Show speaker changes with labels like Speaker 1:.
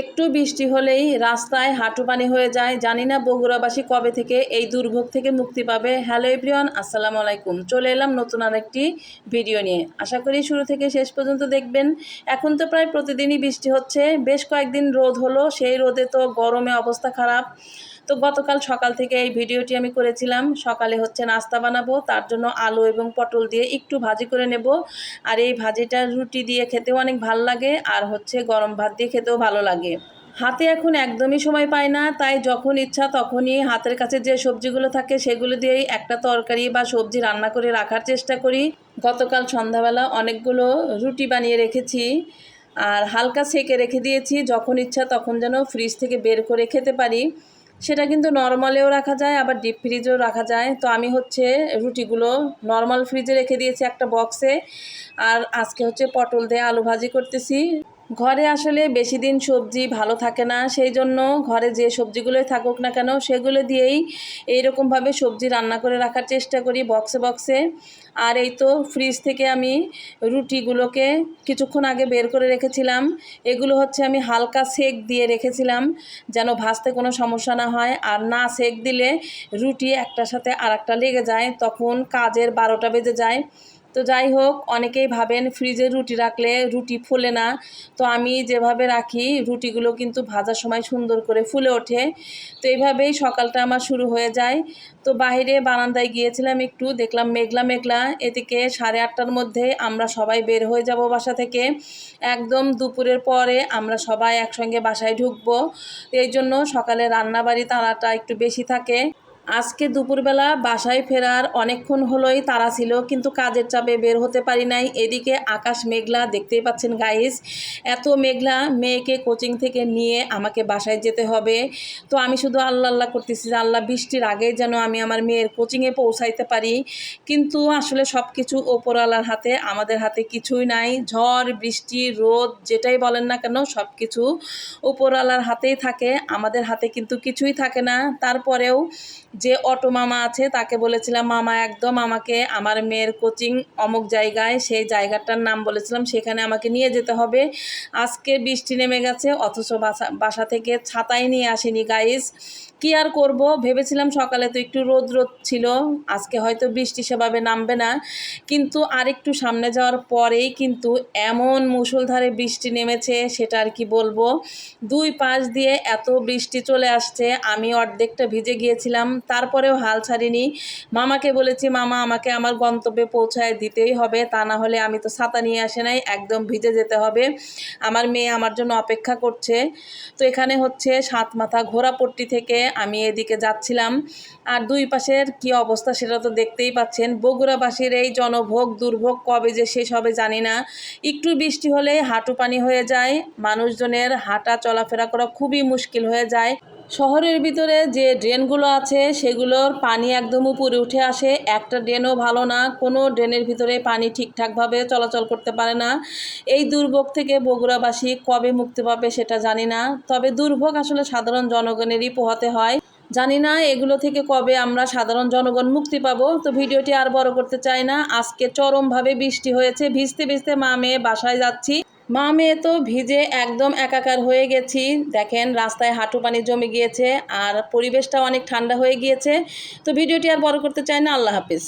Speaker 1: একটু বৃষ্টি হলেই রাস্তায় হাঁটু পানি হয়ে যায়। জানি না বগুড়াবাসী কবে থেকে এই দুর্ভোগ থেকে মুক্তি পাবে। হ্যালো এভরিওয়ান আসসালামু আলাইকুম। চলে এলাম নতুন আরেকটি ভিডিও নিয়ে। আশা করি শুরু থেকে শেষ পর্যন্ত দেখবেন। এখন তো প্রায় প্রতিদিনই বৃষ্টি হচ্ছে। বেশ কয়েকদিন রোদ হলো। সেই রোদে তো গরমে অবস্থা খারাপ। তো গতকাল সকাল থেকে এই ভিডিওটি আমি করেছিলাম। সকালে হচ্ছে নাস্তা বানাবো, তার জন্য আলু এবং পটল দিয়ে একটু ভাজি করে নেব। আর এই ভাজিটা রুটি দিয়ে খেতেও অনেক ভালো লাগে, আর হচ্ছে গরম ভাত দিয়ে খেতেও ভালো লাগে। হাতে এখন একদমই সময় পাই না, তাই যখন ইচ্ছা তখনই হাতের কাছে যে সবজিগুলো থাকে সেগুলো দিয়েই একটা তরকারি বা সবজি রান্না করে রাখার চেষ্টা করি। গতকাল সন্ধ্যাবেলা অনেকগুলো রুটি বানিয়ে রেখেছি, আর হালকা সেকে রেখে দিয়েছি। যখন ইচ্ছা তখন যেন ফ্রিজ থেকে বের করে খেতে পারি। সেটা কিন্তু নর্মালেও রাখা যায়, আবার ডিপ ফ্রিজেও রাখা যায়। তো আমি হচ্ছে রুটিগুলো নর্মাল ফ্রিজে রেখে দিয়েছি একটা বক্সে আর আজকে হচ্ছে পটল দিয়ে আলু ভাজি করতেছি। ঘরে আসলে বেশি দিন সবজি ভালো থাকে না, সেই জন্য ঘরে যে সবজিগুলোই থাকুক না কেন সেগুলো দিয়েই এইরকমভাবে সবজি রান্না করে রাখার চেষ্টা করি বক্সে বক্সে। আর এই তো ফ্রিজ থেকে আমি রুটিগুলোকে কিছুক্ষণ আগে বের করে রেখেছিলাম। এগুলো হচ্ছে আমি হালকা সেক দিয়ে রেখেছিলাম যেন ভাজতে কোনো সমস্যা না হয়। আর না সেক দিলে রুটি একটার সাথে আর একটা লেগে যায়, তখন কাজের বারোটা বেজে যায়। তো যাই হোক, অনেকেই ভাবেন ফ্রিজে রুটি রাখলে রুটি ফুলে না। তো আমি যেভাবে রাখি, রুটিগুলো কিন্তু ভাজার সময় সুন্দর করে ফুলে ওঠে। তো এইভাবেই সকালটা আমার শুরু হয়ে যায়। তো বাইরে বারান্দায় গিয়েছিলাম একটু, দেখলাম মেঘলা মেঘলা। এদিকে সাড়ে আটটার মধ্যে আমরা সবাই বের হয়ে যাব বাসা থেকে। একদম দুপুরের পরে আমরা সবাই একসঙ্গে বাসায় ঢুকবো। এই জন্য সকালে রান্নাবাড়ি তাড়াটা একটু বেশি থাকে। আজকে দুপুরবেলা বাসায় ফেরার অনেকক্ষণ হলোই তারা ছিল, কিন্তু কাজের চাপে বের হতে পারি নাই। এদিকে আকাশ মেঘলা, দেখতেই পাচ্ছেন গাইস এত মেঘলা মেয়েকে কোচিং থেকে নিয়ে আমাকে বাসায় যেতে হবে। তো আমি শুধু আল্লাহ আল্লাহ করতেছি যে আল্লাহ বৃষ্টির আগে যেন আমি আমার মেয়ের কোচিংয়ে পৌঁছাইতে পারি। কিন্তু আসলে সব কিছু ওপরওয়ালার হাতে, আমাদের হাতে কিছুই নাই। ঝড়, বৃষ্টি, রোদ, যেটাই বলেন না কেন সব কিছু ওপরওয়ালার হাতেই থাকে। আমাদের হাতে কিন্তু কিছুই থাকে না। তারপরেও যে অটো মামা আছে, তাকে বলেছিলাম, মামা, একদম আমাকে আমার মেয়ের কোচিং অমুক জায়গায়, সেই জায়গাটার নাম বলেছিলাম, সেখানে আমাকে নিয়ে যেতে হবে। আজকে বৃষ্টি নেমে গেছে, অথচ বাসা বাসা থেকে ছাতাই নিয়ে আসেনি গাইস কি আর করব? ভেবেছিলাম সকালে তো একটু রোদ রোদ ছিল, আজকে হয়তো বৃষ্টি সেভাবে নামবে না। কিন্তু আরেকটু সামনে যাওয়ার পরেই কিন্তু এমন মুষলধারে বৃষ্টি নেমেছে, সেটা আর কি বলব? দুই পাশ দিয়ে এত বৃষ্টি চলে আসছে, আমি অর্ধেকটা ভিজে গিয়েছিলাম তারপরেও হাল ছাড়িনি। মামাকে বলেছি, মামা, আমাকে আমার গন্তব্যে পৌঁছায় দিতেই হবে, তা না হলে আমি তো ছাতা নিয়ে আসে নাই, একদম ভিজে যেতে হবে। আমার মেয়ে আমার জন্য অপেক্ষা করছে। তো এখানে হচ্ছে সাত মাথা ঘোড়াপট্টি থেকে আমি এদিকে যাচ্ছিলাম। আর দুই পাশের কি অবস্থা সেটা তো দেখতেই পাচ্ছেন। বগুড়াবাসীর এই জনভোগ, দুর্ভোগ কবে যে শেষ হবে জানি না। একটু বৃষ্টি হলে হাঁটু পানি হয়ে যায়, মানুষজনের হাঁটা চলাফেরা করা খুবই মুশকিল হয়ে যায়। শহরের ভিতরে যে ড্রেনগুলো আছে, সেগুলোর পানি একদম উপরে উঠে আসে। একটা ড্রেনও ভালো না, কোনো ড্রেনের ভিতরে পানি ঠিকঠাকভাবে চলাচল করতে পারে না। এই দুর্ভোগ থেকে বগুড়াবাসী কবে মুক্তি পাবে সেটা জানি না, তবে দুর্ভোগ আসলে সাধারণ জনগণেরই পোহাতে হয়। জানি না এগুলো থেকে কবে আমরা সাধারণ জনগণ মুক্তি পাবো, তো ভিডিওটি আর বড় করতে চাই না। আজকে চরমভাবে বৃষ্টি হয়েছে, ভিজতে ভিজতে মা মেয়ে বাসায় যাচ্ছি। মা মেয়ে তো ভিজে একদম একাকার হয়ে গেছি। দেখেন, রাস্তায় হাঁটু পানি জমে গিয়েছে আর পরিবেশটা অনেক ঠান্ডা হয়ে গিয়েছে। তো ভিডিওটি আর বড় করতে চাই না। আল্লাহ হাফিজ।